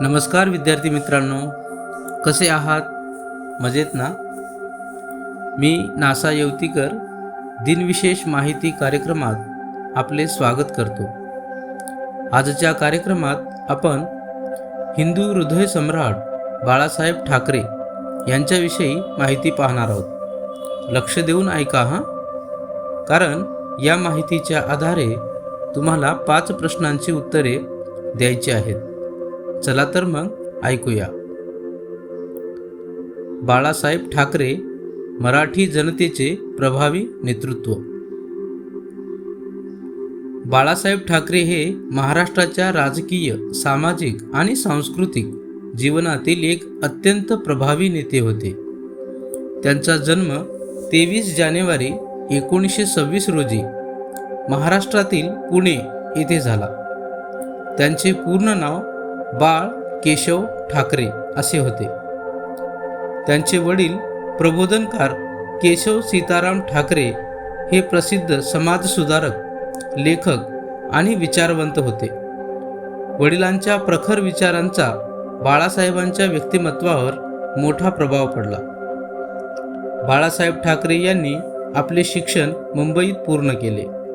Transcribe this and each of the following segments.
नमस्कार विद्यार्थी मित्रांनो कसे आहात? मजेत ना? मी नासा येवतीकर दिनविशेष माहिती कार्यक्रमात आपले स्वागत करतो. आजच्या कार्यक्रमात आपण हिंदू हृदय सम्राट बाळासाहेब ठाकरे यांच्याविषयी माहिती पाहणार आहोत. लक्ष देऊन ऐका हां? कारण या माहितीच्या आधारे तुम्हाला पाच प्रश्नांची उत्तरे द्यायची आहेत. चला तर मग ऐकूया. बाळासाहेब ठाकरे मराठी जनतेचे प्रभावी नेतृत्व. बाळासाहेब ठाकरे हे महाराष्ट्राच्या राजकीय सामाजिक आणि सांस्कृतिक जीवनातील एक अत्यंत प्रभावी नेते होते. त्यांचा जन्म तेवीस जानेवारी एकोणीसशे सव्वीस रोजी महाराष्ट्रातील पुणे येथे झाला. त्यांचे पूर्ण नाव बाळ केशव ठाकरे असे होते. त्यांचे वडील प्रबोधनकार केशव सीताराम ठाकरे हे प्रसिद्ध समाजसुधारक लेखक आणि विचारवंत होते. वडिलांच्या प्रखर विचारांचा बाळासाहेबांच्या व्यक्तिमत्वावर मोठा प्रभाव पडला. बाळासाहेब ठाकरे यांनी आपले शिक्षण मुंबईत पूर्ण केले.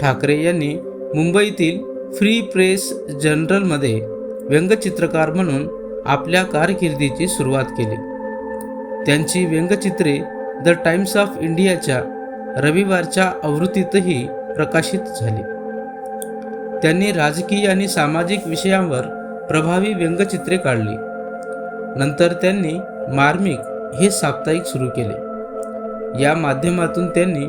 ठाकरे यांनी मुंबईतील फ्री प्रेस जनरलमध्ये व्यंगचित्रकार म्हणून आपल्या कारकिर्दीची सुरुवात केली. त्यांची व्यंगचित्रे द टाइम्स ऑफ इंडियाच्या रविवारच्या आवृत्तीतही प्रकाशित झाली. त्यांनी राजकीय आणि सामाजिक विषयांवर प्रभावी व्यंगचित्रे काढली. नंतर त्यांनी मार्मिक हे साप्ताहिक सुरू केले. या माध्यमातून त्यांनी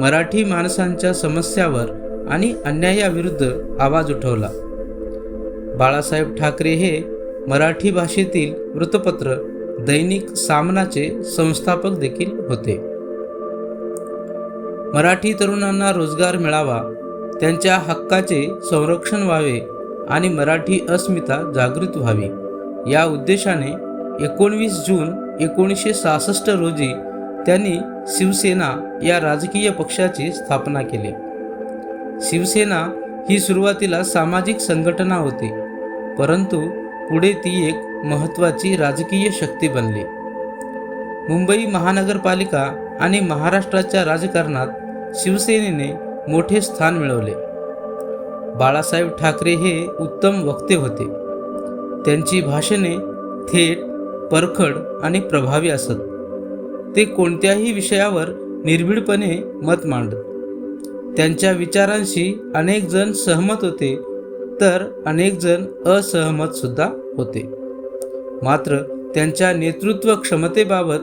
मराठी माणसांच्या समस्यावर आणि अन्यायाविरुद्ध आवाज उठवला. बाळासाहेब ठाकरे हे मराठी भाषेतील वृत्तपत्र दैनिक सामनाचे संस्थापक देखील होते. मराठी तरुणांना रोजगार मिळावा त्यांच्या हक्काचे संरक्षण व्हावे आणि मराठी अस्मिता जागृत व्हावी या उद्देशाने एकोणवीस जून एकोणीसशे सहासष्ट रोजी त्यांनी शिवसेना या राजकीय पक्षाची स्थापना केली. शिवसेना ही सुरुवातीला सामाजिक संघटना होती परंतु पुढे ती एक महत्त्वाची राजकीय शक्ती बनली. मुंबई महानगरपालिका आणि महाराष्ट्राच्या राजकारणात शिवसेनेने मोठे स्थान मिळवले. बाळासाहेब ठाकरे हे उत्तम वक्ते होते. त्यांची भाषणे थेट परखड आणि प्रभावी असत. ते कोणत्याही विषयावर निर्भीडपणे मत मांडत. त्यांच्या विचारांशी अनेक जण सहमत होते तर अनेक जण असहमत सुद्धा होते. मात्र त्यांच्या नेतृत्व क्षमतेबाबत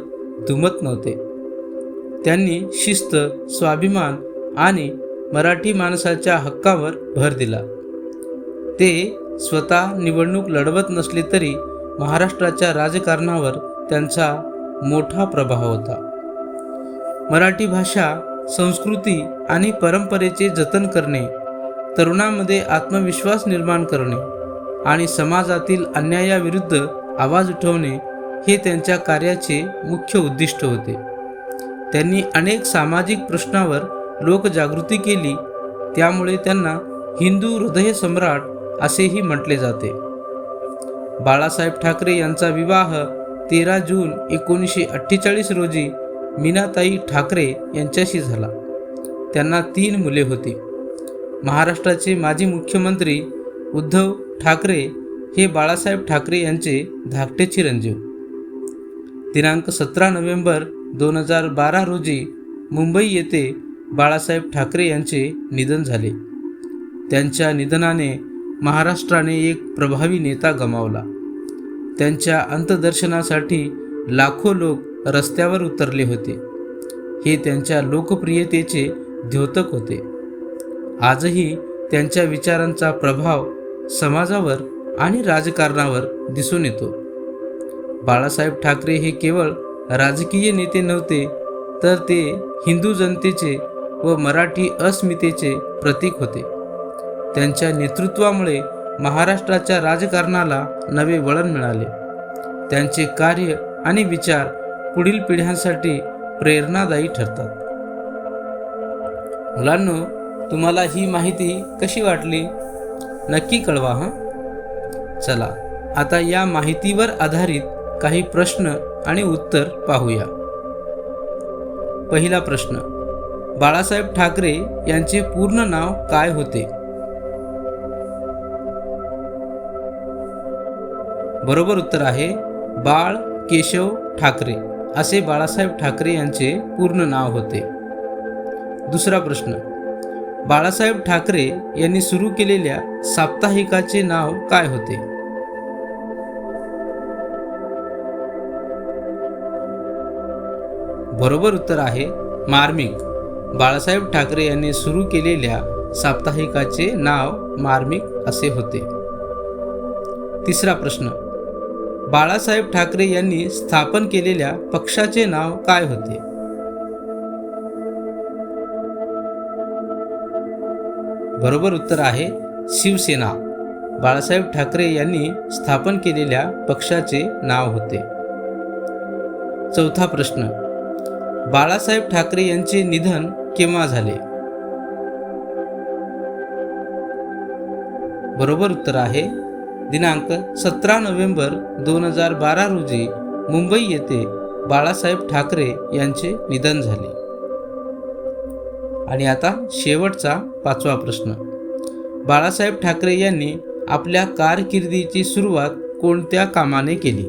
दुमत नव्हते. त्यांनी शिस्त स्वाभिमान आणि मराठी माणसाच्या हक्कावर भर दिला. ते स्वतः निवडणूक लढवत नसले तरी महाराष्ट्राच्या राजकारणावर त्यांचा मोठा प्रभाव होता. मराठी भाषा संस्कृती आणि परंपरेचे जतन करणे तरुणामध्ये आत्मविश्वास निर्माण करणे आणि समाजातील अन्यायाविरुद्ध आवाज उठवणे हे त्यांच्या कार्याचे मुख्य उद्दिष्ट होते. त्यांनी अनेक सामाजिक प्रश्नावर लोकजागृती केली त्यामुळे त्यांना हिंदू हृदय सम्राट असेही म्हटले जाते. बाळासाहेब ठाकरे यांचा विवाह तेरा जून एकोणीसशे अठ्ठेचाळीस रोजी मीनाताई ठाकरे यांच्याशी झाला. त्यांना तीन मुले होती. महाराष्ट्राचे माजी मुख्यमंत्री उद्धव ठाकरे हे बाळासाहेब ठाकरे यांचे धाकटे चिरंजीव. दिनांक सतरा नोव्हेंबर दोन हजार बारा रोजी मुंबई येथे बाळासाहेब ठाकरे यांचे निधन झाले. त्यांच्या निधनाने महाराष्ट्राने एक प्रभावी नेता गमावला. त्यांच्या अंतदर्शनासाठी लाखो लोक रस्त्यावर उतरले होते. हे त्यांच्या लोकप्रियतेचे द्योतक होते. आजही त्यांच्या विचारांचा प्रभाव समाजावर आणि राजकारणावर दिसून येतो. बाळासाहेब ठाकरे हे केवळ राजकीय नेते नव्हते तर ते हिंदू जनतेचे व मराठी अस्मितेचे प्रतीक होते. त्यांच्या नेतृत्वामुळे महाराष्ट्राच्या राजकारणाला नवे वळण मिळाले. त्यांचे कार्य आणि विचार पुढील पिढ्यांसाठी प्रेरणादायी ठरतात. मुलांनो तुम्हाला ही माहिती कशी वाटली? नक्की कळवा हां? चला आता या माहितीवर आधारित काही प्रश्न आणि उत्तर पाहूया. पहिला प्रश्न बाळासाहेब ठाकरे यांचे पूर्ण नाव काय होते? बरोबर उत्तर आहे बाळ केशव ठाकरे. असे बाळासाहेब ठाकरे यांचे पूर्ण नाव होते. दुसरा प्रश्न. बाळासाहेब ठाकरे यांनी सुरू केलेल्या साप्ताहिकाचे नाव काय होते? बरोबर उत्तर आहे मार्मिक. बाळासाहेब ठाकरे यांनी सुरू केलेल्या साप्ताहिकाचे नाव मार्मिक असे होते. तिसरा प्रश्न. बाळासाहेब ठाकरे यांनी स्थापन केलेल्या पक्षाचे नाव काय होते? बरोबर उत्तर आहे शिवसेना. बाळासाहेब ठाकरे यांनी स्थापन केलेल्या पक्षाचे नाव होते. चौथा प्रश्न. बाळासाहेब ठाकरे यांचे निधन केव्हा झाले? बरोबर उत्तर आहे दिनांक सतरा नोव्हेंबर दोन हजार बारा रोजी मुंबई येथे बाळासाहेब ठाकरे यांचे निधन झाले. आणि आता शेवटचा पाचवा प्रश्न. बाळासाहेब ठाकरे यांनी आपल्या कारकिर्दीची सुरुवात कोणत्या कामाने केली?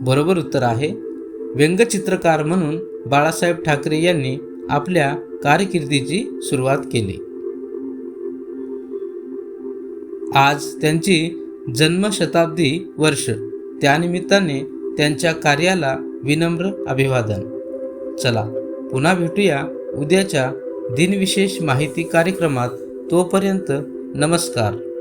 बरोबर उत्तर आहे व्यंगचित्रकार म्हणून बाळासाहेब ठाकरे यांनी आपल्या कारकिर्दीची सुरुवात केली. आज त्यांची जन्मशताब्दी वर्ष. त्यानिमित्ताने त्यांच्या कार्याला विनम्र अभिवादन. चला पुन्हा भेटूया उद्याच्या दिनविशेष माहिती कार्यक्रमात. तोपर्यंत नमस्कार.